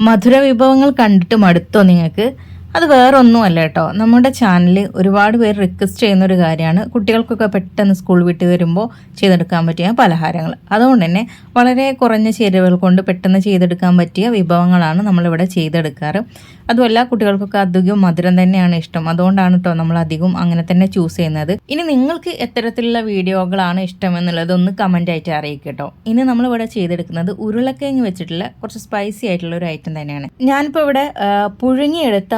മധുര വിഭവങ്ങൾ കണ്ടിട്ട് മടുത്തോ നിങ്ങൾക്ക്? അത് വേറൊന്നും അല്ല കേട്ടോ. നമ്മുടെ ചാനലിൽ ഒരുപാട് പേര് റിക്വസ്റ്റ് ചെയ്യുന്ന ഒരു കാര്യമാണ്. കുട്ടികൾക്കൊക്കെ പെട്ടെന്ന് സ്കൂൾ വിട്ട് വരുമ്പോൾ ചെയ്തെടുക്കാൻ പറ്റിയ പലഹാരങ്ങൾ. അതുകൊണ്ട് തന്നെ വളരെ കുറഞ്ഞ ചേരുവകൾ കൊണ്ട് പെട്ടെന്ന് ചെയ്തെടുക്കാൻ പറ്റിയ വിഭവങ്ങളാണ് നമ്മളിവിടെ ചെയ്തെടുക്കാറ്. അതുമല്ല കുട്ടികൾക്കൊക്കെ അധികം മധുരം തന്നെയാണ് ഇഷ്ടം. അതുകൊണ്ടാണ് കേട്ടോ നമ്മൾ അധികം അങ്ങനെ തന്നെ ചൂസ് ചെയ്യുന്നത്. ഇനി നിങ്ങൾക്ക് എത്തരത്തിലുള്ള വീഡിയോകളാണ് ഇഷ്ടം എന്നുള്ളത് ഒന്ന് കമന്റ് ആയിട്ട് അറിയിക്കുക കേട്ടോ ഇനി നമ്മളിവിടെ ചെയ്തെടുക്കുന്നത് ഉരുളക്കിഴങ്ങ് വെച്ചിട്ടുള്ള കുറച്ച് സ്പൈസി ആയിട്ടുള്ള ഒരു ഐറ്റം തന്നെയാണ്. ഞാനിപ്പോൾ ഇവിടെ പുഴുങ്ങിയെടുത്ത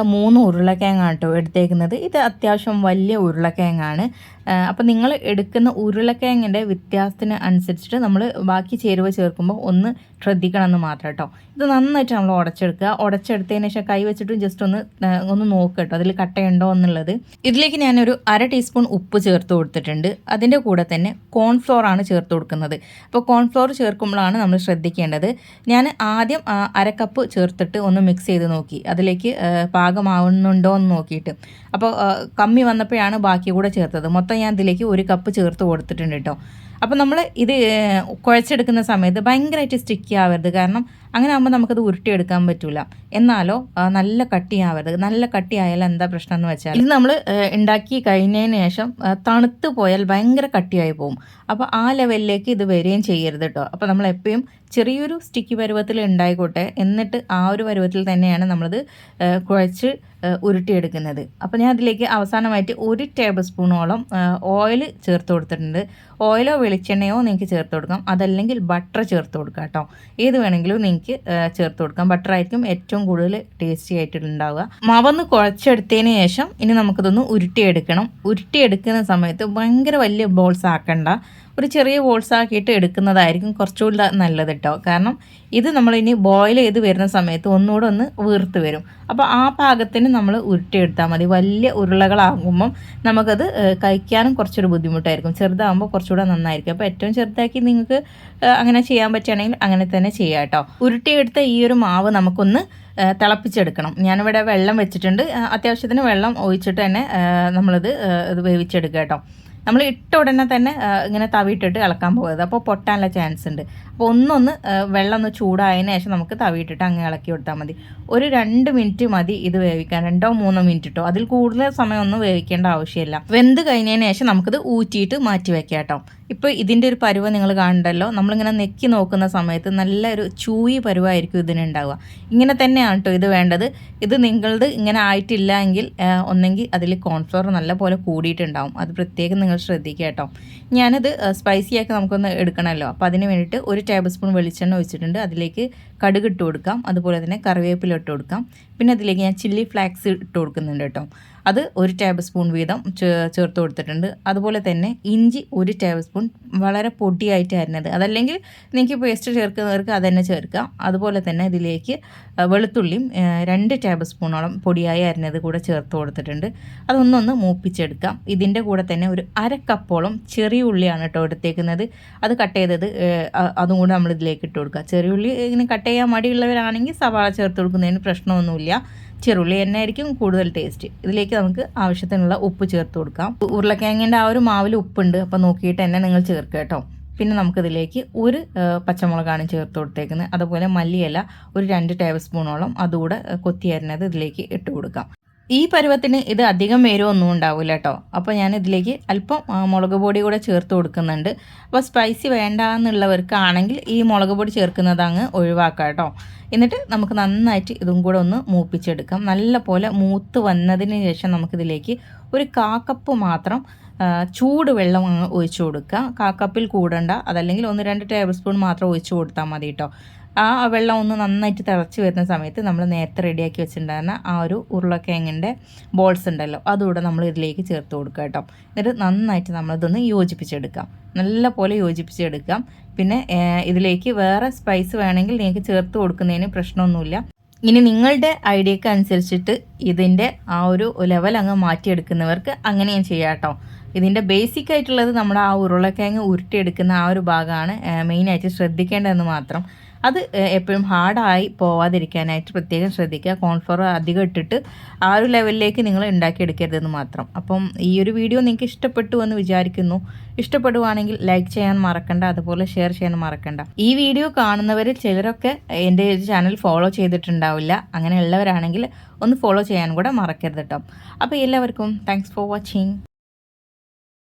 ഉരുളക്കിഴങ്ങാണ് കേട്ടോ എടുത്തേക്കുന്നത്. ഇത് അത്യാവശ്യം വലിയ ഉരുളക്കിഴങ്ങാണ്. അപ്പോൾ നിങ്ങൾ എടുക്കുന്ന ഉരുളക്കിഴങ്ങിന്റെ വ്യത്യാസത്തിന് അനുസരിച്ചിട്ട് നമ്മൾ ബാക്കി ചേരുവ ചേർക്കുമ്പോൾ ഒന്ന് ശ്രദ്ധിക്കണം എന്ന് മാത്രം കേട്ടോ. ഇത് നന്നായിട്ട് നമ്മൾ ഉടച്ചെടുക്കുക. ഉടച്ചെടുത്തതിന് ശേഷം കൈ വെച്ചിട്ടും ജസ്റ്റ് ഒന്ന് ഒന്ന് നോക്കുക കേട്ടോ. അതിൽ കട്ടയുണ്ടോ എന്നുള്ളത്. ഇതിലേക്ക് ഞാനൊരു അര ടീസ്പൂൺ ഉപ്പ് ചേർത്ത് കൊടുത്തിട്ടുണ്ട്. അതിന്റെ കൂടെ തന്നെ കോൺഫ്ലോർ ആണ് ചേർത്ത് കൊടുക്കുന്നത്. അപ്പോൾ കോൺഫ്ലോർ ചേർക്കുമ്പോഴാണ് നമ്മൾ ശ്രദ്ധിക്കേണ്ടത്. ഞാൻ ആദ്യം അര കപ്പ് ചേർത്തിട്ട് ഒന്ന് മിക്സ് ചെയ്ത് നോക്കി. അതിലേക്ക് പാകമാവുന്നുണ്ടോ എന്ന് നോക്കിയിട്ട്. അപ്പോൾ കമ്മി വന്നപ്പോഴാണ് ബാക്കി കൂടെ ചേർത്തത്. മൊത്തം ഞാൻ ഇതിലേക്ക് ഒരു കപ്പ് ചേർത്ത് കൊടുത്തിട്ടുണ്ട് കേട്ടോ അപ്പോൾ നമ്മൾ ഇത് കുഴച്ചെടുക്കുന്ന സമയത്ത് ഭയങ്കരമായിട്ട് സ്റ്റിക്കി ആവരുത്. കാരണം അങ്ങനെ ആകുമ്പോൾ നമുക്കത് ഉരുട്ടിയെടുക്കാൻ പറ്റില്ല എന്നാലോ നല്ല കട്ടിയാവരുത്. നല്ല കട്ടിയായാൽ എന്താ പ്രശ്നം എന്ന് വെച്ചാൽ ഇത് നമ്മൾ ഉണ്ടാക്കി കഴിഞ്ഞതിന് ശേഷം തണുത്ത് പോയാൽ ഭയങ്കര കട്ടിയായി പോകും. അപ്പോൾ ആ ലെവലിലേക്ക് ഇത് വരികയും ചെയ്യരുത് കേട്ടോ അപ്പോൾ നമ്മൾ എപ്പോഴും ചെറിയൊരു സ്റ്റിക്കി പരുവത്തിൽ ഉണ്ടായിക്കോട്ടെ എന്നിട്ട് ആ ഒരു പരുവത്തിൽ തന്നെയാണ് നമ്മളിത് കുഴച്ച് ഉരുട്ടിയെടുക്കുന്നത്. അപ്പോൾ ഞാൻ അതിലേക്ക് അവസാനമായിട്ട് ഒരു ടേബിൾ സ്പൂണോളം ഓയിൽ ചേർത്ത് കൊടുത്തിട്ടുണ്ട്. ഓയിലോ വെളിച്ചെണ്ണയോ നിങ്ങൾക്ക് ചേർത്ത് കൊടുക്കാം. അതല്ലെങ്കിൽ ബട്ടർ ചേർത്ത് കൊടുക്കാം കേട്ടോ ഏത് വേണമെങ്കിലും നിങ്ങൾക്ക് ചേർത്ത് കൊടുക്കാം. ബട്ടർ ആയിരിക്കും ഏറ്റവും കൂടുതൽ ടേസ്റ്റി ആയിട്ടുണ്ടാവുക. മാവൊന്ന് കുഴച്ചെടുത്തതിന് ശേഷം ഇനി നമുക്കിതൊന്ന് ഉരുട്ടിയെടുക്കണം. ഉരുട്ടിയെടുക്കുന്ന സമയത്ത് ഭയങ്കര വലിയ ബോൾസ് ആക്കണ്ട. ഒരു ചെറിയ ബോൾസ് ആക്കിയിട്ട് എടുക്കുന്നതായിരിക്കും കുറച്ചുകൂടി നല്ലത് കേട്ടോ കാരണം ഇത് നമ്മളിനി ബോയിൽ ചെയ്ത് വരുന്ന സമയത്ത് ഒന്നുകൂടെ ഒന്ന് വീർത്ത് വരും. അപ്പോൾ ആ പാകത്തിന് നമ്മൾ ഉരുട്ടിയെടുത്താൽ മതി. വലിയ ഉരുളകളാകുമ്പം നമുക്കത് കഴിക്കാനും കുറച്ചൊരു ബുദ്ധിമുട്ടായിരിക്കും. ചെറുതാകുമ്പോൾ കുറച്ചുകൂടെ നന്നായിരിക്കും. അപ്പോൾ ഏറ്റവും ചെറുതാക്കി നിങ്ങൾക്ക് അങ്ങനെ ചെയ്യാൻ പറ്റുകയാണെങ്കിൽ അങ്ങനെ തന്നെ ചെയ്യാം കേട്ടോ ഉരുട്ടിയെടുത്ത ഈ ഒരു മാവ് നമുക്കൊന്ന് തിളപ്പിച്ചെടുക്കണം. ഞാനിവിടെ വെള്ളം വെച്ചിട്ടുണ്ട്. അത്യാവശ്യത്തിന് വെള്ളം ഒഴിച്ചിട്ട് തന്നെ നമ്മളിത് ഇത് വേവിച്ചെടുക്കുക കേട്ടോ നമ്മൾ ഇട്ട ഉടനെ തന്നെ ഇങ്ങനെ തവിയിട്ടിട്ട് ഇളക്കാൻ പോകരുത്. അപ്പോൾ പൊട്ടാനുള്ള ചാൻസ് ഉണ്ട്. അപ്പോൾ ഒന്നൊന്ന് വെള്ളം ഒന്ന് ചൂടായതിനു ശേഷം നമുക്ക് തവിയിട്ടിട്ട് അങ്ങ് ഇളക്കി കൊടുത്താൽ മതി. ഒരു രണ്ട് മിനിറ്റ് മതി ഇത് വേവിക്കാൻ. രണ്ടോ മൂന്നോ മിനിറ്റ് ഇട്ടോ. അതിൽ കൂടുതൽ സമയമൊന്നും വേവിക്കേണ്ട ആവശ്യമില്ല. വെന്ത് കഴിഞ്ഞതിന് ശേഷം നമുക്കിത് ഊറ്റിയിട്ട് മാറ്റി വെക്കാം കേട്ടോ. ഇപ്പോൾ ഇതിന്റെ ഒരു പരുവ നിങ്ങൾ കാണണ്ടല്ലോ. നമ്മളിങ്ങനെ നെക്കി നോക്കുന്ന സമയത്ത് നല്ലൊരു ചൂയി പരുവായിരിക്കും ഇതിനുണ്ടാവുക. ഇങ്ങനെ തന്നെയാണ് കേട്ടോ ഇത് വേണ്ടത്. ഇത് നിങ്ങളത് ഇങ്ങനെ ആയിട്ടില്ല എങ്കിൽ ഒന്നെങ്കിൽ അതിൽ കോൺഫ്ലവർ നല്ല പോലെ കൂടിയിട്ടുണ്ടാവും. അത് പ്രത്യേകം നിങ്ങൾ ശ്രദ്ധിക്കുക കേട്ടോ ഞാനത് സ്പൈസി ആക്കി നമുക്കൊന്ന് എടുക്കണമല്ലോ അപ്പോൾ അതിന് വേണ്ടിയിട്ട് ഒരു ടേബിൾ സ്പൂൺ വെളിച്ചെണ്ണ ഒഴിച്ചിട്ടുണ്ട്. അതിലേക്ക് കടുക് ഇട്ട് കൊടുക്കാം. അതുപോലെ തന്നെ കറിവേപ്പില ഇട്ട് കൊടുക്കാം. പിന്നെ അതിലേക്ക് ഞാൻ ചില്ലി ഫ്ലാക്സ് ഇട്ട് കൊടുക്കുന്നുണ്ട് കേട്ടോ അത് ഒരു ടേബിൾ സ്പൂൺ വീതം ചേർത്ത് കൊടുത്തിട്ടുണ്ട്. അതുപോലെ തന്നെ ഇഞ്ചി ഒരു ടേബിൾ സ്പൂൺ വളരെ പൊടിയായിട്ട് അരിഞ്ഞത് അതല്ലെങ്കിൽ നിങ്ങൾക്ക് പേസ്റ്റ് ചേർക്കുന്നവർക്ക് അത് തന്നെ ചേർക്കാം. അതുപോലെ തന്നെ ഇതിലേക്ക് വെളുത്തുള്ളിയും രണ്ട് ടേബിൾ സ്പൂണോളം പൊടിയായി അരിഞ്ഞത് കൂടെ ചേർത്ത് കൊടുത്തിട്ടുണ്ട്. അതൊന്നൊന്ന് മൂപ്പിച്ചെടുക്കാം. ഇതിന്റെ കൂടെ തന്നെ ഒരു അര കപ്പോളം ചെറിയ ഉള്ളിയാണ് കേട്ടോ എടുത്തേക്കുന്നത്. അത് കട്ട് ചെയ്തത് അതും കൂടെ നമ്മൾ ഇതിലേക്ക് ഇട്ട് കൊടുക്കുക. ചെറിയ ഉള്ളി ഇങ്ങനെ കട്ട് ചെയ്യാൻ മടിയുള്ളവരാണെങ്കിൽ സവാള ചേർത്ത് കൊടുക്കുന്നതിന് പ്രശ്നമൊന്നുമില്ല. ചെറുള്ളി തന്നെ ആയിരിക്കും കൂടുതൽ ടേസ്റ്റ് ഇതിലേക്ക് നമുക്ക് ആവശ്യത്തിനുള്ള ഉപ്പ് ചേർത്ത് കൊടുക്കാം. ഉരുളക്കിഴങ്ങിന്റെ ആ ഒരു മാവിൽ ഉപ്പുണ്ട് അപ്പോൾ നോക്കിയിട്ട് തന്നെ നിങ്ങൾ ചേർക്കുക കേട്ടോ. പിന്നെ നമുക്കിതിലേക്ക് ഒരു പച്ചമുളകാണ് ചേർത്ത് കൊടുത്തേക്കുന്നത്. അതുപോലെ മല്ലിയില ഒരു രണ്ട് ടേബിൾ സ്പൂണോളം അതുകൂടെ കൊത്തിയരുന്നത് ഇതിലേക്ക് ഇട്ട് കൊടുക്കാം. ഈ പരുവത്തിന് ഇത് അധികം വേരൊന്നും ഉണ്ടാവില്ല കേട്ടോ അപ്പോൾ ഞാൻ ഇതിലേക്ക് അല്പം മുളക് പൊടി കൂടെ ചേർത്ത് കൊടുക്കുന്നുണ്ട്. അപ്പോൾ സ്പൈസി വേണ്ട എന്നുള്ളവർക്കാണെങ്കിൽ ഈ മുളക് പൊടി ചേർക്കുന്നത് അങ്ങ് ഒഴിവാക്കാം കേട്ടോ എന്നിട്ട് നമുക്ക് നന്നായിട്ട് ഇതും കൂടെ ഒന്ന് മൂപ്പിച്ചെടുക്കാം. നല്ല പോലെ മൂത്ത് വന്നതിന് ശേഷം നമുക്കിതിലേക്ക് ഒരു കാക്കപ്പ് മാത്രം ചൂട് വെള്ളം അങ്ങ് ഒഴിച്ചു കൊടുക്കുക കാക്കപ്പിൽ കൂടണ്ട. അതല്ലെങ്കിൽ ഒന്ന് രണ്ട് ടേബിൾ സ്പൂൺ മാത്രം ഒഴിച്ചു കൊടുത്താൽ മതി കേട്ടോ ആ വെള്ളം ഒന്ന് നന്നായിട്ട് തിളച്ച് വരുന്ന സമയത്ത് നമ്മൾ നേരത്തെ റെഡിയാക്കി വെച്ചിട്ടുണ്ടായിരുന്ന ആ ഒരു ഉരുളക്കിഴങ്ങിന്റെ ബോൾസ് ഉണ്ടല്ലോ അതുകൂടെ നമ്മൾ ഇതിലേക്ക് ചേർത്ത് കൊടുക്കുക കേട്ടോ. എന്നിട്ട് നന്നായിട്ട് നമ്മളിതൊന്ന് യോജിപ്പിച്ചെടുക്കാം. നല്ല പോലെ യോജിപ്പിച്ചെടുക്കാം. പിന്നെ ഇതിലേക്ക് വേറെ സ്പൈസ് വേണമെങ്കിൽ നിങ്ങൾക്ക് ചേർത്ത് കൊടുക്കുന്നതിന് പ്രശ്നമൊന്നുമില്ല. ഇനി നിങ്ങളുടെ ഐഡിയക്ക് അനുസരിച്ചിട്ട് ഇതിന്റെ ആ ഒരു ലെവൽ അങ്ങ് മാറ്റിയെടുക്കുന്നവർക്ക് അങ്ങനെയും ചെയ്യാം കേട്ടോ. ഇതിന്റെ ബേസിക് ആയിട്ടുള്ളത് നമ്മുടെ ആ ഉരുളക്കിഴങ്ങ് ഉരുട്ടിയെടുക്കുന്ന ആ ഒരു ഭാഗമാണ് മെയിനായിട്ട് ശ്രദ്ധിക്കേണ്ടതെന്ന് മാത്രം. അത് എപ്പോഴും ഹാർഡായി പോവാതിരിക്കാനായിട്ട് പ്രത്യേകം ശ്രദ്ധിക്കുക. കോൺഫ്ലോർ അധികം ഇട്ടിട്ട് ആ ഒരു ലെവലിലേക്ക് നിങ്ങൾ ഉണ്ടാക്കിയെടുക്കരുതെന്ന് മാത്രം. അപ്പം ഈ ഒരു വീഡിയോ നിങ്ങൾക്ക് ഇഷ്ടപ്പെട്ടു എന്ന് വിചാരിക്കുന്നു. ഇഷ്ടപ്പെടുവാണെങ്കിൽ ലൈക്ക് ചെയ്യാൻ മറക്കണ്ട അതുപോലെ ഷെയർ ചെയ്യാൻ മറക്കണ്ട. ഈ വീഡിയോ കാണുന്നവരിൽ ചിലരൊക്കെ എന്റെ ചാനൽ ഫോളോ ചെയ്തിട്ടുണ്ടാവില്ല. അങ്ങനെയുള്ളവരാണെങ്കിൽ ഒന്ന് ഫോളോ ചെയ്യാൻ കൂടെ മറക്കരുത് കേട്ടോ അപ്പോൾ എല്ലാവർക്കും താങ്ക്സ് ഫോർ വാച്ചിങ്